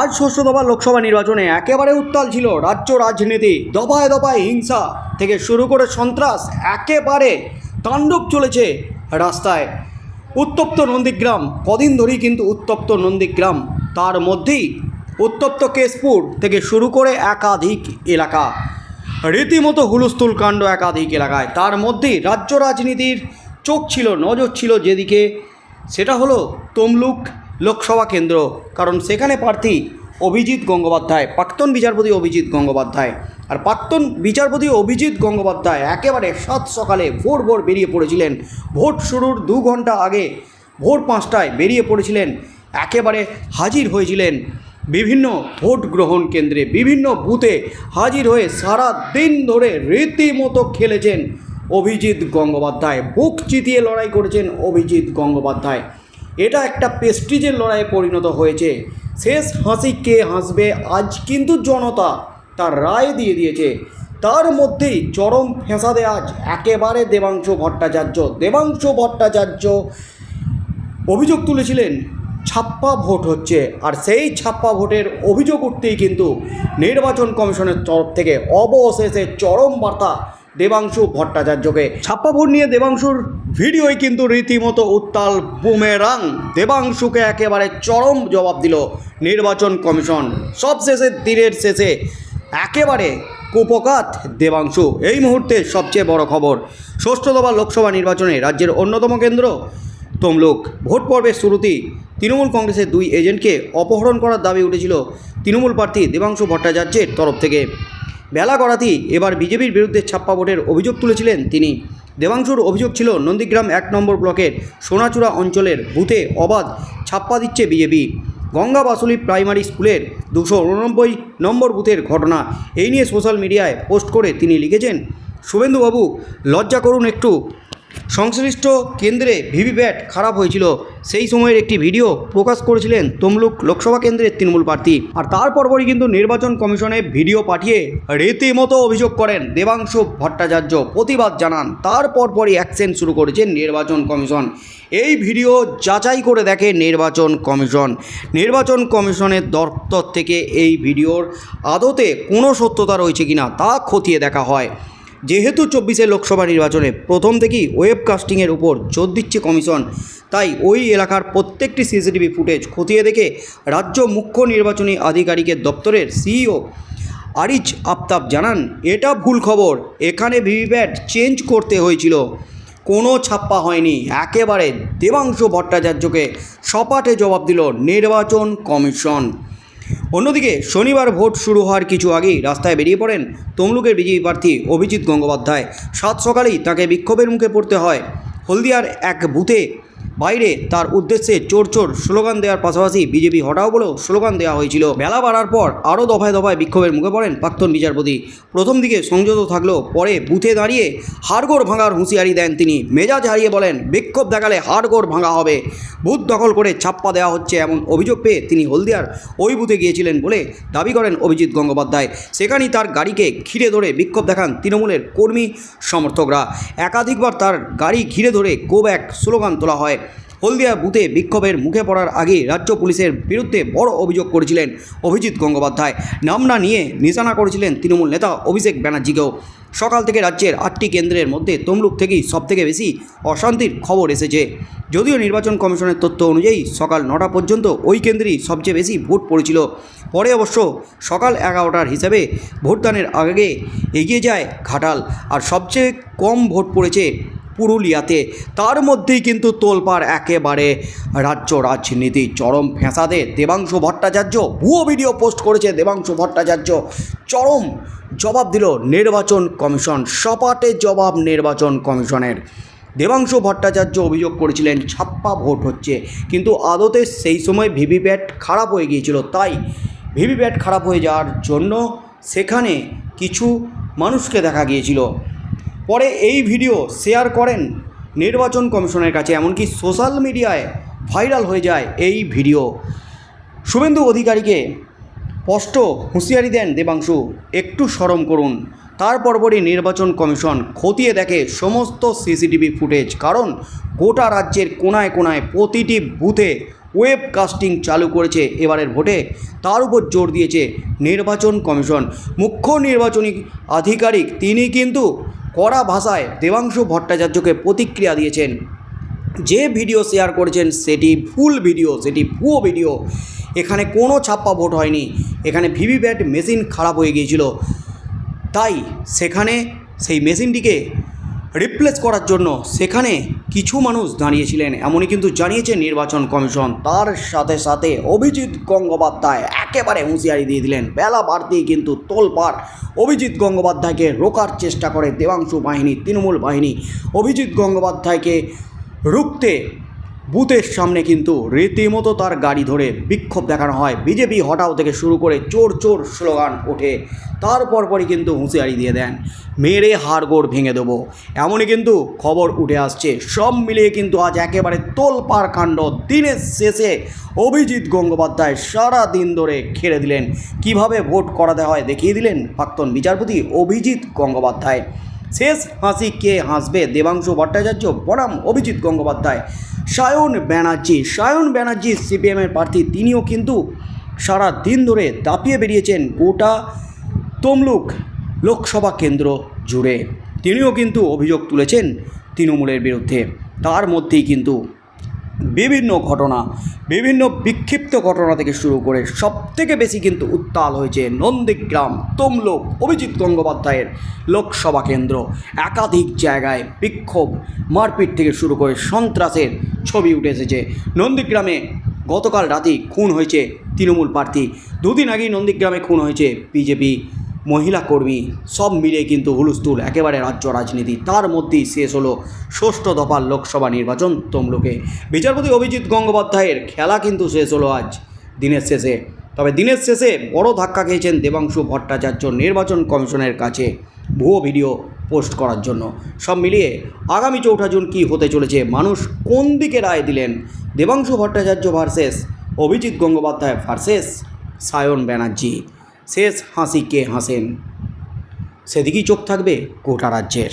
আজ ষষ্ঠ দফা লোকসভা নির্বাচনে একেবারে উত্তাল ছিল রাজ্য রাজনীতি। দফায় দফায় হিংসা থেকে শুরু করে সন্ত্রাস একেবারে তাণ্ডব চলেছে রাস্তায়। উত্তপ্ত নন্দীগ্রাম, কদিন ধরেই কিন্তু উত্তপ্ত নন্দীগ্রাম। তার মধ্যেই উত্তপ্ত কেশপুর থেকে শুরু করে একাধিক এলাকা। রীতিমতো হুলস্থুল কাণ্ড একাধিক এলাকায়। তার মধ্যেই রাজ্য রাজনীতির চোখ ছিল, নজর ছিল যেদিকে। সেটা হলো তমলুক লোকসভা কেন্দ্র। কারণ সেখানে প্রার্থী অভিজিৎ গঙ্গোপাধ্যায়, প্রাক্তন বিচারপতি অভিজিৎ গঙ্গোপাধ্যায়। আর প্রাক্তন বিচারপতি অভিজিৎ গঙ্গোপাধ্যায় একেবারে সাত সকালে ভোর ভোর বেরিয়ে পড়েছিলেন। ভোট শুরুর দু ঘণ্টা আগে ভোর পাঁচটায় বেরিয়ে পড়েছিলেন। একেবারে হাজির হয়েছিলেন বিভিন্ন ভোট গ্রহণ কেন্দ্রে, বিভিন্ন বুথে হাজির হয়ে সারা দিন ধরে রীতিমতো খেলেছেন অভিজিৎ গঙ্গোপাধ্যায়। বুক চিতিয়ে লড়াই করেছেন অভিজিৎ গঙ্গোপাধ্যায়। এটা একটা পেস্টিজের লড়াইয়ে পরিণত হয়েছে। শেষ হাসি কে হাসবে আজ কিন্তু জনতা তার রায় দিয়ে দিয়েছে। তার মধ্যেই চরম ফেঁসাদে আজ একেবারে দেবাংশ ভট্টাচার্য। দেবাংশ ভট্টাচার্য অভিযোগ তুলেছিলেন, ছাপ্পা ভোট হচ্ছে। আর সেই ছাপ্পা ভোটের অভিযোগ উঠতেই কিন্তু নির্বাচন কমিশনের তরফ থেকে অবশেষে চরম বার্তা দেবাংশু ভট্টাচার্যকে। ছাপ্পা ভোট নিয়ে দেবাংশুর ভিডিওই কিন্তু রীতিমতো উত্তাল বুমেরাং। দেবাংশুকে একেবারে চরম জবাব দিল নির্বাচন কমিশন। সব শেষে দিনের শেষে একেবারে কুপকাত দেবাংশু। এই মুহূর্তে সবচেয়ে বড় খবর ষষ্ঠ দফা লোকসভা নির্বাচনে রাজ্যের অন্যতম কেন্দ্র তমলুক। ভোট পর্বের শুরুতেই তৃণমূল কংগ্রেসের দুই এজেন্টকে অপহরণ করার দাবি উঠেছিল তৃণমূল প্রার্থী দেবাংশু ভট্টাচার্যের তরফ থেকে। বেলা করাতেই এবার বিজেপির বিরুদ্ধে ছাপ্পা ভোটের অভিযোগ তুলেছিলেন তিনি। দেবাংশুর অভিযোগ ছিল, নন্দীগ্রাম এক নম্বর ব্লকের সোনাচূড়া অঞ্চলের বুথে অবাধ ছাপ্পা দিচ্ছে বিজেপি। গঙ্গা বাসুলি প্রাইমারি স্কুলের দুশো উননব্বই নম্বর বুথের ঘটনা এই নিয়ে সোশ্যাল মিডিয়ায় পোস্ট করে তিনি লিখেছেন, শুভেন্দুবাবু, লজ্জা করুন একটু। সংশ্লিষ্ট কেন্দ্রে ভিভিপ্যাট খারাপ হয়েছিল। সেই সময়ের একটি ভিডিও প্রকাশ করেছিলেন তমলুক লোকসভা কেন্দ্রের তৃণমূল প্রার্থী। আর তার পরপরই কিন্তু নির্বাচন কমিশনে ভিডিও পাঠিয়ে রীতিমতো অভিযোগ করেন দেবাংশু ভট্টাচার্য। প্রতিবাদ জানান, তার পরপরই অ্যাকশন শুরু করেছেন নির্বাচন কমিশন। এই ভিডিও যাচাই করে দেখে নির্বাচন কমিশন। নির্বাচন কমিশনের দপ্তর থেকে এই ভিডিওর আদতে কোনো সত্যতা রয়েছে কিনা তা খতিয়ে দেখা হয়। যেহেতু চব্বিশে লোকসভা নির্বাচনে প্রথম থেকেই ওয়েবকাস্টিংয়ের উপর জোর দিচ্ছে কমিশন, তাই ওই এলাকার প্রত্যেকটি সিসিটিভি ফুটেজ খতিয়ে দেখে রাজ্য মুখ্য নির্বাচনী আধিকারিকের দপ্তরের সিইও আরিজ আফতাব জানান, এটা ভুল খবর। এখানে ভিভিপ্যাট চেঞ্জ করতে হয়েছিল। কোনো ছাপ্পা হয়নি। একেবারে দেবাংশু ভট্টাচার্যকে সপাটে জবাব দিল নির্বাচন কমিশন। অন্যদিকে শনিবার ভোট শুরু হওয়ার কিছু আগেই রাস্তায় বেরিয়ে পড়েন তমলুকের বিজেপি প্রার্থী অভিজিৎ গঙ্গোপাধ্যায়। সাত সকালেই তাকে বিক্ষোভের মুখে পড়তে হয়। হলদিয়ার এক বুথে বাইরে তার উদ্দেশ্যে চোর চোর স্লোগান দেওয়ার পাশাপাশি বিজেপি হটাও বলেও স্লোগান দেওয়া হয়েছিল। বেলা বাড়ার পর আরও দফায় দফায় বিক্ষোভের মুখে পড়েন প্রাক্তন বিচারপতি। প্রথম দিকে সংযত থাকলেও পরে বুথে দাঁড়িয়ে হাড়গোড় ভাঙার হুঁশিয়ারি দেন তিনি। মেজাজ হারিয়ে বলেন, বিক্ষোভ দেখালে হাড়গোড় ভাঙা হবে। বুথ দখল করে ছাপ্পা দেওয়া হচ্ছে এমন অভিযোগ পেয়ে তিনি হলদিয়ার ওই বুথে গিয়েছিলেন বলে দাবি করেন অভিজিৎ গঙ্গোপাধ্যায়। সেখানেই তার গাড়িকে ঘিরে ধরে বিক্ষোভ দেখান তৃণমূলের কর্মী সমর্থকরা। একাধিকবার তার গাড়ি ঘিরে ধরে গো ব্যাক স্লোগান তোলা হয়। হলদিয়া বুথে বিক্ষোভের মুখে পড়ার আগে রাজ্য পুলিশের বিরুদ্ধে বড় অভিযোগ করেছিলেন অভিজিৎ গঙ্গোপাধ্যায়। নাম না নিয়ে নিশানা করেছিলেন তৃণমূল নেতা অভিষেক ব্যানার্জিকেও। সকাল থেকে রাজ্যের আটটি কেন্দ্রের মধ্যে তমলুক থেকেই সবথেকে বেশি অশান্তির খবর এসেছে। যদিও নির্বাচন কমিশনের তথ্য অনুযায়ী সকাল নটা পর্যন্ত ওই কেন্দ্রেই সবচেয়ে বেশি ভোট পড়েছিল। পরে অবশ্য সকাল এগারোটার হিসাবে ভোটদানের আগে এগিয়ে যায় ঘাটাল। আর সবচেয়ে কম ভোট পড়েছে পুরুলিয়াতে। তার মধ্যেই কিন্তু তোলপাড় একেবারে রাজ্য রাজনীতি চরম ফেঁসাদে দেবাংশু ভট্টাচার্য, ভুয়ো ভিডিও পোস্ট করেছে দেবাংশু ভট্টাচার্য। চরম জবাব দিল নির্বাচন কমিশন, সপাটে জবাব নির্বাচন কমিশনের। দেবাংশু ভট্টাচার্য অভিযোগ করেছিলেন, ছাপ্পা ভোট হচ্ছে। কিন্তু আদতে সেই সময় ভিভিপ্যাট খারাপ হয়ে গিয়েছিল। তাই ভিভিপ্যাট খারাপ হয়ে যাওয়ার জন্য সেখানে কিছু মানুষকে দেখা গিয়েছিল। পরে এই ভিডিও শেয়ার করেন নির্বাচন কমিশনের কাছে, এমনকি সোশ্যাল মিডিয়ায় ভাইরাল হয়ে যায় এই ভিডিও। শুভেন্দু অধিকারীকে স্পষ্ট হুঁশিয়ারি দেন দেবাংশু, একটু সরম করুন। তার পরপরই নির্বাচন কমিশন খতিয়ে দেখে সমস্ত সিসিটিভি ফুটেজ, কারণ গোটা রাজ্যের কোনায় কোনায় প্রতিটি বুথে ওয়েব কাস্টিং চালু করেছে এবারের ভোটে। তার উপর জোর দিয়েছে নির্বাচন কমিশন। মুখ্য নির্বাচনী আধিকারিক, তিনি কিন্তু কড়া ভাষায় দেবাংশু ভট্টাচার্যকে প্রতিক্রিয়া দিয়েছেন। যে ভিডিও শেয়ার করেছেন, সেটি ভুল ভিডিও, সেটি ভুয়ো ভিডিও। এখানে কোনো ছাপ্পা ভোট হয়নি। এখানে ভিভিপ্যাট মেশিন খারাপ হয়ে গিয়েছিল। তাই সেখানে সেই মেশিনটিকে রিপ্লেস করার জন্য সেখানে কিছু মানুষ দাঁড়িয়েছিলেন এমনই কিন্তু জানিয়েছে নির্বাচন কমিশন। তার সাথে সাথে অভিজিৎ গঙ্গোপাধ্যায় একেবারে হুঁশিয়ারি দিয়ে দিলেন, বেলা বাড়তেই কিন্তু তোলপাড়। অভিজিৎ গঙ্গোপাধ্যায়কে রোকার চেষ্টা করে দেবাংশু বাহিনী, তৃণমূল বাহিনী। অভিজিৎ গঙ্গোপাধ্যায়কে রুখতে বুথের সামনে কিন্তু রীতিমতো তার গাড়ি ধরে বিক্ষোভ দেখানো হয়। বিজেপি হটাও থেকে শুরু করে চোর চোর স্লোগান ওঠে। তারপর পরই কিন্তু হুঁশিয়ারি দিয়ে দেন, মেরে হাড়গোড় ভেঙে দেবো। এমনই কিন্তু খবর উঠে আসছে। সব মিলিয়ে কিন্তু আজ একেবারে তোলপাড় কাণ্ড। দিনের শেষে অভিজিৎ গঙ্গোপাধ্যায় সারা দিন ধরে খেড়ে দিলেন। কীভাবে ভোট করাতে হয় দেখিয়ে দিলেন প্রাক্তন বিচারপতি অভিজিৎ গঙ্গোপাধ্যায়। শেষ হাসি কে হাসবে? দেবাংশু ভট্টাচার্য, বনাম অভিজিৎ গঙ্গোপাধ্যায়, সায়ন ব্যানার্জি। সায়ন ব্যানার্জি সিপিএমের প্রার্থী। তিনিও কিন্তু সারা দিন ধরে দাপিয়ে বেরিয়েছেন গোটা তমলুক লোকসভা কেন্দ্র জুড়ে। তিনিও কিন্তু অভিযোগ তুলেছেন তৃণমূলের বিরুদ্ধে। তার মধ্যেই কিন্তু বিভিন্ন ঘটনা, বিভিন্ন বিক্ষিপ্ত ঘটনা থেকে শুরু করে সব থেকে বেশি কিন্তু উত্তাল হয়েছে নন্দীগ্রাম, তমলুক, অভিজিৎ গঙ্গোপাধ্যায়ের লোকসভা কেন্দ্র। একাধিক জায়গায় বিক্ষোভ, মারপিট থেকে শুরু করে সন্ত্রাসের ছবি উঠে এসেছে। নন্দীগ্রামে গতকাল রাতেই খুন হয়েছে তৃণমূল প্রার্থী। দুদিন আগেই নন্দীগ্রামে খুন হয়েছে বিজেপি মহিলা কর্মী সব মিলিয়ে কিন্তু হুলস্থুল, একেবারে রাজ্য রাজনীতি। তার মধ্যেই শেষ হলো ষষ্ঠ দফার লোকসভা নির্বাচন। তমলুকে বিচারপতি অভিজিৎ গঙ্গোপাধ্যায়ের খেলা কিন্তু শেষ হলো আজ দিনের শেষে। তবে দিনের শেষে বড় ধাক্কা খেয়েছেন দেবাংশু ভট্টাচার্য নির্বাচন কমিশনের কাছে ভুয়ো ভিডিও পোস্ট করার জন্য। সব মিলিয়ে আগামী চৌঠা জুন কী হতে চলেছে, মানুষ কোন দিকে রায় দিলেন? Debangshu Bhattacharya versus Abhijit Gangopadhyay versus Sayan Banerjee. শেষ হাসি কে হাসেন। সেদিকেই চোখ থাকবে গোটা রাজ্যের।